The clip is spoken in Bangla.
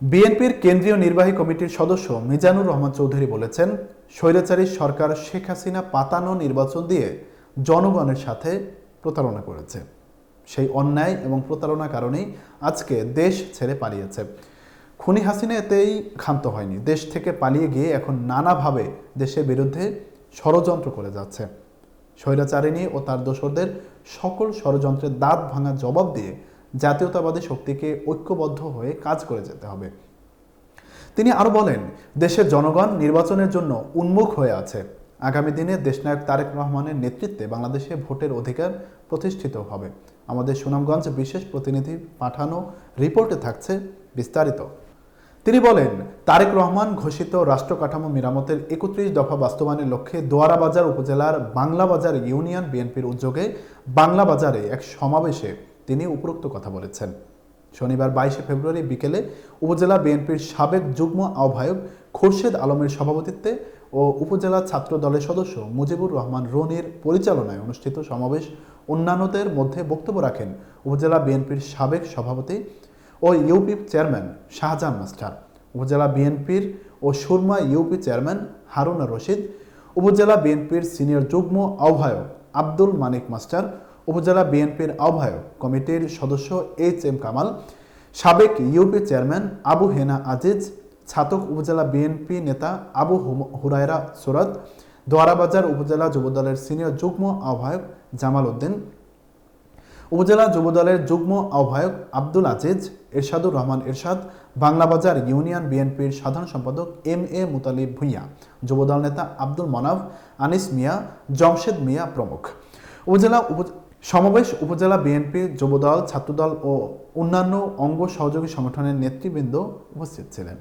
বিএনপির কেন্দ্রীয় নির্বাহী কমিটির সদস্য মিজানুর রহমান চৌধুরী বলেছেন, স্বৈরাচারী সরকার শেখ হাসিনা পাতানো নির্বাচন দিয়ে জনগণের সাথে প্রতারণা করেছে। সেই অন্যায় এবং প্রতারণার কারণেই আজকে দেশ ছেড়ে পালিয়েছে। খুনি হাসিনা এতেই ক্ষান্ত হয়নি। দেশ থেকে পালিয়ে গিয়ে এখন নানাভাবে দেশের বিরুদ্ধে ষড়যন্ত্র করে যাচ্ছে। স্বৈরাচারিণী ও তার দোসরদের সকল ষড়যন্ত্রের দাঁত ভাঙা জবাব দিয়ে জাতীয়তাবাদী শক্তিকে ঐক্যবদ্ধ হয়ে কাজ করে যেতে হবে। তিনি আরও বলেন, দেশের জনগণ নির্বাচনের জন্য উন্মুখ হয়ে আছে। আগামী দিনে দেশনায়ক তারেক রহমানের নেতৃত্বে বাংলাদেশে ভোটের অধিকার প্রতিষ্ঠিত হবে। আমাদের সুনামগঞ্জ বিশেষ প্রতিনিধি পাঠানো রিপোর্টে থাকছে বিস্তারিত। তিনি বলেন, তারেক রহমান ঘোষিত রাষ্ট্র কাঠামো মেরামতের একত্রিশ দফা বাস্তবায়নের লক্ষ্যে দোয়ারাবাজার উপজেলার বাংলাবাজার ইউনিয়ন বিএনপির উদ্যোগে বাংলা বাজারে এক সমাবেশে তিনি উপরোক্ত কথা বলেছেন। শনিবার বাইশে ফেব্রুয়ারি বিকেলে উপজেলা বিএনপির সাবেক যুগ্ম আহ্বায়ক খোরশেদ আলমের সভাপতিত্বে ও উপজেলা ছাত্র দলের সদস্য মুজিবুর রহমান রনির পরিচালনায় অনুষ্ঠিত সমাবেশ অন্যান্যদের মধ্যে বক্তব্য রাখেন উপজেলা বিএনপির সাবেক সভাপতি ও ইউপি চেয়ারম্যান শাহজাহান মাস্টার, উপজেলা বিএনপির ও সুরমা ইউপি চেয়ারম্যান হারুনা রশিদ, উপজেলা বিএনপির সিনিয়র যুগ্ম আহ্বায়ক আব্দুল মানিক মাস্টার উপজেলা বিএনপির আহ্বায়ক কমিটির সদস্য এইচ এম কামাল, সাবেক ইউপি চেয়ারম্যান আবু হেনা আজিজ, ছাতক উপজেলা বিএনপি নেতা আবু হুরায়রা সুরাত, দোয়ারাবাজার উপজেলা যুবদলের সিনিয়র যুগ্ম আহ্বায়ক জামাল উদ্দিন, উপজেলা যুবদলের যুগ্ম আহ্বায়ক আব্দুল আজিজ, এরশাদুর রহমান এরশাদ, বাংলাবাজার ইউনিয়ন বিএনপির সাধারণ সম্পাদক এম এ মুতালিব ভূঁইয়া, যুবদল নেতা আব্দুল মনাফ, আনিস মিয়া, জমশেদ মিয়া প্রমুখ। উপজেলা উপ- সমাবেশ উপজেলা বিএনপি যুবদল ছাত্রদল ও অন্যান্য অঙ্গ সহযোগী সংগঠনের নেতৃবৃন্দ উপস্থিত ছিলেন।